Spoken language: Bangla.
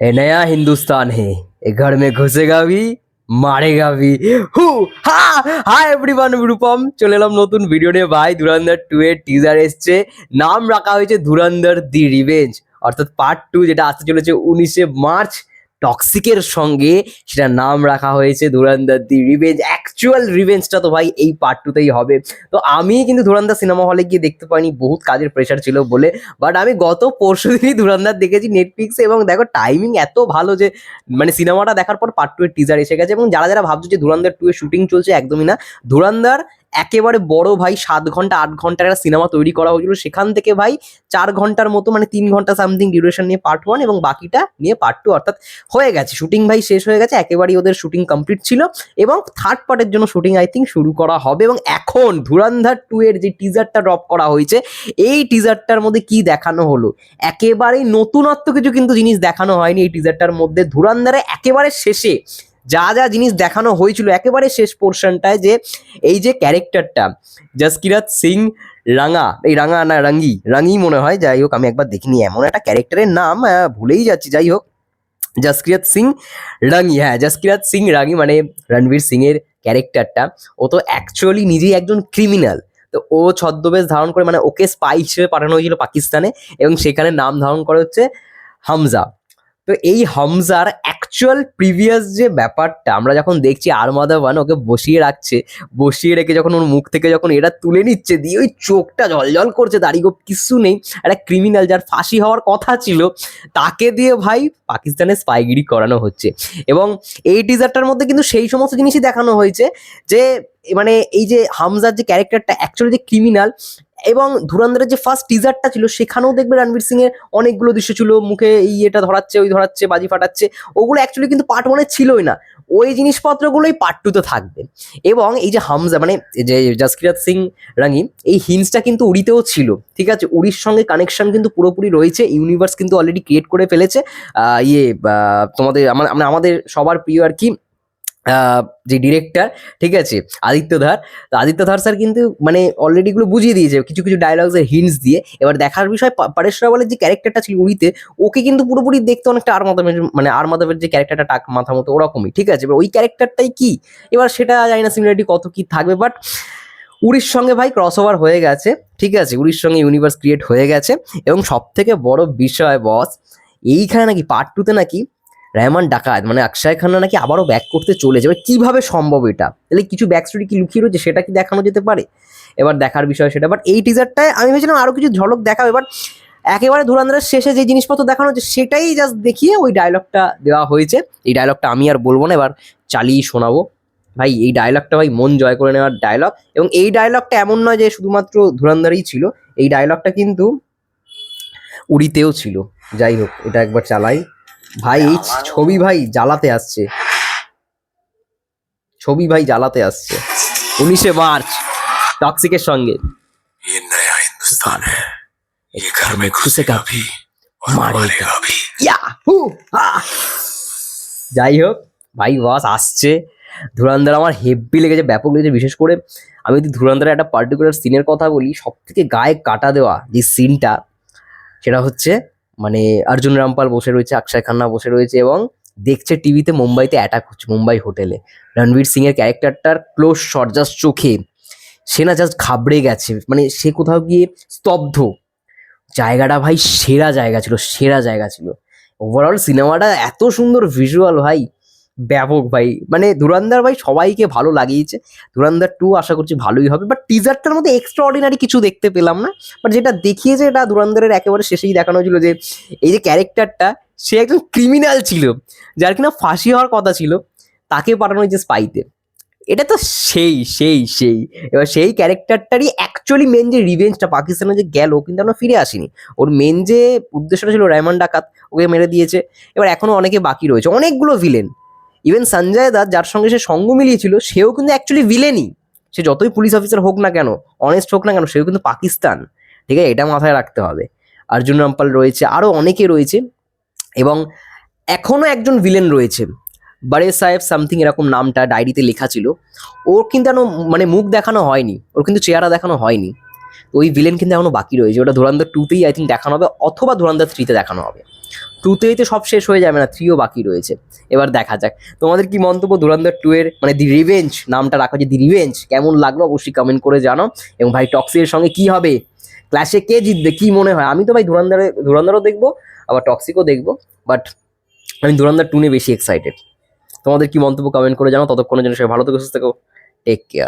ये नया हिंदुस्तान है ये घर में घुसेगा भी মারেগা ভি হু হা হাই এভরিওয়ান রূপম চলে এলাম নতুন ভিডিও নিয়ে ভাই ধুরন্ধর টু এর টিজার এসছে নাম রাখা হয়েছে ধুরন্ধর দি রিভেঞ্জ অর্থাৎ পার্ট টু যেটা আসতে চলেছে উনিশে মার্চ টক্সিকের সঙ্গে সেটা নাম রাখা হয়েছে ধুরন্ধর দি রিভেঞ্জ অ্যাকচুয়াল রিভেঞ্জটা তো ভাই এই পার্ট টুতেই হবে। তো আমি কিন্তু ধুরন্ধর সিনেমা হলে গিয়ে দেখতে পাইনি, বহুত কাজের প্রেশার ছিল বলে। বাট আমি গত পরশু দিনই ধুরান্দার দেখেছি নেটফ্লিক্সে এবং দেখো টাইমিং এত ভালো যে মানে সিনেমাটা দেখার পর পার্ট টু এর টিজার এসে গেছে এবং যারা যারা ভাবছ যে ধুরান্দার টু এর শুটিং চলছে একদমই না, ধুরন্ধর একেবারে বড় ভাই, সাত ঘণ্টা, আট ঘণ্টার একটা সিনেমা তৈরি করা হয়েছিল। সেখান থেকে ভাই চার ঘণ্টার মতো মানে তিন ঘণ্টা সামথিং ডিউরেশন নিয়ে পার্ট ওয়ান এবং বাকিটা নিয়ে পার্ট টু অর্থাৎ হয়ে গেছে। শুটিং ভাই শেষ হয়ে গেছে, একেবারেই ওদের শুটিং কমপ্লিট ছিল এবং থার্ড পার্টের জন্য শুটিং আই থিঙ্ক শুরু করা হবে এবং এখন ধুরান্ধার টু এর যে টিজারটা ড্রপ করা হয়েছে, এই টিজারটার মধ্যে কি দেখানো হলো? একেবারেই নতুনত্ব কিছু কিন্তু জিনিস দেখানো হয়নি এই টিজারটার মধ্যে। ধুরান্ধারে একেবারে শেষে যা যা জিনিস দেখানো হয়েছিল একেবারে শেষ পোর্শনটায় যে এই যে ক্যারেক্টারটা জাসকিরাত সিং, রাঙা, এই রাঙা না, রাঙ্গি রাঙ্গি মনে হয়, যাই হোক আমি একবার দেখিনি এমন একটা ক্যারেক্টারের নাম ভুলেই যাচ্ছি, যাই হোক। জাসকিরাত সিং, রাঙ্গি হ্যাঁ জাসকিরাত সিং, রাঙ্গি মানে রণবীর সিং এর ক্যারেক্টারটা ও তো অ্যাকচুয়ালি নিজেই একজন ক্রিমিনাল তো ও ছদ্মবেশ ধারণ করে মানে ওকে স্পাই হিসেবে পাঠানো হয়েছিল পাকিস্তানে এবং সেখানে নাম ধারণ করা হচ্ছে হামজা। তো এই হামজার অ্যাকচুয়াল প্রিভিয়াস যে ব্যাপারটা, আমরা যখন দেখছি আরমাদা ওয়ান ওকে বসিয়ে রাখছে, বসিয়ে রেখে যখন ওর মুখ থেকে যখন এরা তুলে নিচ্ছে, দিয়ে ওই চোখটা জল করছে দাড়িগো কিছু নেই, একটা ক্রিমিনাল যার ফাঁসি হওয়ার কথা ছিল, তাকে দিয়ে ভাই পাকিস্তানে স্পাইগিরি করানো হচ্ছে। এবং এই টিজারটার মধ্যে কিন্তু সেই সমস্ত জিনিসই দেখানো হয়েছে, যে মানে এই যে হামজার যে ক্যারেক্টারটা অ্যাকচুয়ালি যে ক্রিমিনাল এবং ধুরন্ধরের যে ফার্স্ট টিজারটা ছিল, সেখানেও দেখবে রণবীর সিং এর অনেকগুলো দৃশ্য ছিল। মুখে এই এটা ধরাচ্ছে, ওই ধরাচ্ছে, বাজি ফাটাচ্ছে। ওগুলো অ্যাকচুয়ালি কিন্তু পার্ট ওয়ানে ছিলই না। ওই জিনিসপত্রগুলোই পার্ট টুতে থাকবে। এবং এই যে হামজা মানে যে জাসকিরাত সিং রাঙি এই হিন্সটা কিন্তু উড়িতেও ছিল। ঠিক আছে? উড়ির সঙ্গে কানেকশন কিন্তু পুরোপুরি রয়েছে। ইউনিভার্স কিন্তু অলরেডি ক্রিয়েট করে ফেলেছে। ইয়ে তোমাদের, আমার মানে আমাদের সবার প্রিয় আর কি যে ডিরেক্টর ঠিক আছে? আদিত্য ধার। আদিত্য ধার স্যার কিন্তু মানে অলরেডি এগুলো বুঝিয়ে দিয়েছে, কিছু কিছু ডায়লগসের হিন্টস দিয়ে। এবার দেখার বিষয় পারেশ রাওয়ালের যে ক্যারেক্টারটা ছিল উড়িতে, ওকে কিন্তু পুরোপুরি দেখতে অনেকটা আর মাধবের মানে আর মাধবের যে ক্যারেক্টারটা টাক মাথা মতো ওরকমই, ঠিক আছে? এবার ওই ক্যারেক্টারটাই কি? এবার সেটা জানি না সিমিলারিটি কত কি থাকবে বাট উড়ির সঙ্গে ভাই ক্রস ওভার হয়ে গেছে, ঠিক আছে? উড়ির সঙ্গে ইউনিভার্স ক্রিয়েট হয়ে গেছে। এবং সব থেকে বড় বিষয় বস এইখানে নাকি পার্ট টুতে নাকি রেহমান ডাকাত মানে অক্ষয় খান্না নাকি আবারও ব্যাক করতে চলেছে। এবার কীভাবে সম্ভব এটা? তাহলে কিছু ব্যাক স্টোরি কি লুকিয়ে রয়েছে সেটা কি দেখানো যেতে পারে? এবার দেখার বিষয় সেটা। বাট এই টিজারটায় আমি ভেবেছিলাম আরও কিছু ঝলক দেখাবে এবার একেবারে ধুরান্ধারের শেষে যে জিনিসপত্র দেখানো হচ্ছে সেটাই জাস্ট দেখিয়ে ওই ডায়লগটা দেওয়া হয়েছে। এই ডায়লগটা আমি আর বলব না, এবার চালিয়ে শোনাবো। ভাই, এই ডায়লগটা ভাই মন জয় করে নেওয়ার ডায়লগ এবং এই ডায়লগটা এমন নয় যে শুধুমাত্র ধুরান্ধারেই ছিল, এই ডায়লগটা কিন্তু উড়িতেও ছিল। যাই হোক, এটা একবার চালাই। ভাই এই ছবি ভাই জ্বালাতে আসছে। ছবি ভাই জ্বালাতে আসছে। উনিশে মার্চ টক্সিকের সঙ্গে। যাই হোক ভাই বস আসছে। ধুরান্ধার আমার হেভি লেগেছে ব্যাপক লেগেছে। বিশেষ করে আমি যদি ধুরান্ধার একটা পার্টিকুলার সিনের কথা বলি সব থেকে গায়ে কাটা দেওয়া যে সিনটা সেটা হচ্ছে মানে অর্জুন রামপাল বসে রয়েছে, অক্ষয় খান্না বসে রয়েছে এবং দেখছে টিভিতে মুম্বাইতে অ্যাটাক হচ্ছে, মুম্বাই হোটেলে। রণবীর সিং এর ক্যারেক্টারটার ক্লোজ শট জাস্ট চোখে সে না জাস্ট ঘাবড়ে গেছে মানে সে কোথাও গিয়ে স্তব্ধ। জায়গাটা ভাই সেরা জায়গা ছিল, সেরা জায়গা ছিল। ওভারঅল সিনেমাটা এত সুন্দর ভিজুয়াল ভাই। ব্যাপক ভাই। মানে ধুরান্দার ভাই সবাইকে ভালো লাগিয়েছে। ধুরান্দার টু আশা করছি ভালোই হবে। বাট টিজারটার মধ্যে এক্সট্রা অর্ডিনারি কিছু দেখতে পেলাম না। বাট যেটা দেখিয়েছে এটা ধুরান্দারের একেবারে শেষেই দেখানো হয়েছিল যে, এই যে ক্যারেক্টারটা সে একজন ক্রিমিনাল ছিল। যার কিনা ফাঁসি হওয়ার কথা ছিল। তাকে পাঠানো হয়েছে স্পাইতে এটা তো সেই সেই সেই। এবার সেই ক্যারেক্টারটারই অ্যাকচুয়ালি মেন যে রিভেঞ্জটা পাকিস্তানে যে গেল কিন্তু আমরা ফিরে আসিনি। ওর মেন যে উদ্দেশ্যটা ছিল রেমন ডাকাত, ওকে মেরে দিয়েছে। এবার এখনও অনেকে বাকি রয়েছে। অনেকগুলো ভিলেন ইভেন সঞ্জয় দাস যার সঙ্গে সে সঙ্গ মিলিয়েছিল, সেও কিন্তু অ্যাকচুয়ালি ভিলেনই সে যতই পুলিশ অফিসার হোক না কেন অনেস্ট হোক না কেন, সেও কিন্তু পাকিস্তান। ঠিক আছে? এটা মাথায় রাখতে হবে। অর্জুন রামপাল রয়েছে আরও অনেকে রয়েছে। এবং এখনও একজন ভিলেন রয়েছে। বারে সাহেব সামথিং এরকম নামটা ডায়েরিতে লেখা ছিল। ওর কিন্তু মানে মুখ দেখানো হয়নি। ওর কিন্তু চেহারা দেখানো হয়নি। ওই ভিলেন কিন্তু এখনও বাকি রয়েছে। ওটা ধুরান্ধার টুতেই আই থিঙ্ক দেখানো হবে, অথবা ধুরান্ধার থ্রিতে দেখানো হবে। টুতেই তো সব শেষ হয়ে যাবে না থ্রিও বাকি রয়েছে। এবার দেখা যাক। তোমাদের কি মন্তব্য ধুরন্ধর টু এর মানে দি রিভেঞ্জ নামটা রাখা যে দি রিভেঞ্জ কেমন লাগল অবশ্যই কমেন্ট করে জানো। এবং ভাই টক্সির সঙ্গে কি হবে? ক্লাসে কে জিতবে, কি মনে হয়? আমি তো ভাই ধুরন্ধরে, ধুরন্ধরও দেখব, আবার টক্সিকও দেখব বাট আমি ধুরন্ধর টু নিয়ে বেশি এক্সাইটেড তোমাদের কি মন্তব্য কমেন্ট করে জানো, ততক্ষণের জন্য সবাই ভালো থেকো, সুস্থ থেকো টেক কেয়ার